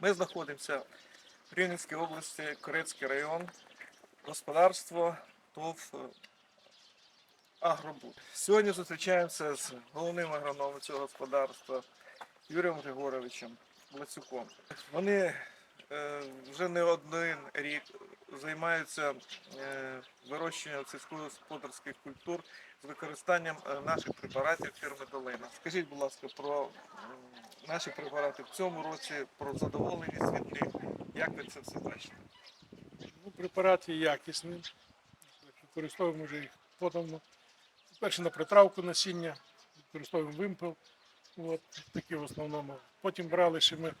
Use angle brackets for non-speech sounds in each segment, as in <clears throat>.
Ми знаходимося в Рівненській області, Корецький район, господарство ТОВ Агробут. Агробуд. Сьогодні зустрічаємося з головним агрономом цього господарства Юрієм Григоровичем Лацюком. Вони е, вже не один рік займаються е, вирощуванням сільськогосподарських культур з використанням е, наших препаратів фірми Долина. Скажіть, будь ласка, про наші препарати в цьому році, про задоволеність них. Як ви це все бачите? Ну, препарат є якісний. Використовуємо вже їх подавно. Перше на притравку насіння, використовуємо вимпел. От, такі в основному. Потім брали ще ми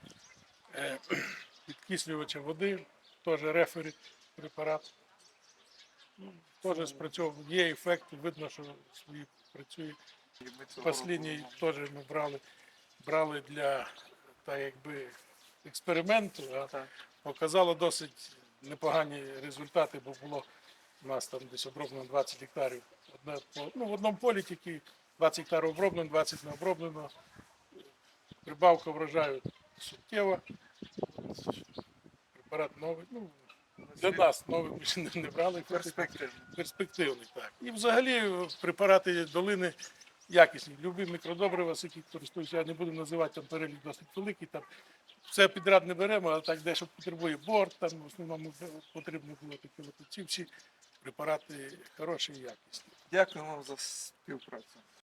е, <clears throat> підкислювача води, теж рефері препарат. Ну, теж спрацьовував, є ефект, видно, що свої працює. Послідній теж ми брали, брали для так, якби, експерименту, а Так. показало досить непогані результати, бо було у нас там десь оброблено 20 гектарів. Одне, ну, в одному полі тільки 20 гектарів оброблено, 20 не оброблено. Прибавка врожаю суттєва. Препарат новий. Ну, для нас новий ми ще не, не брали. перспективно. Перспективний, так. І взагалі е, препарати долини якісні. Любі мікродобрива, з яких користуюся, я не буду називати там перелік досить великий. Там все підряд не беремо, але так дещо потребує борт, там в основному потрібно було такі ці всі препарати хороші і якісні. Дякую вам за співпрацю.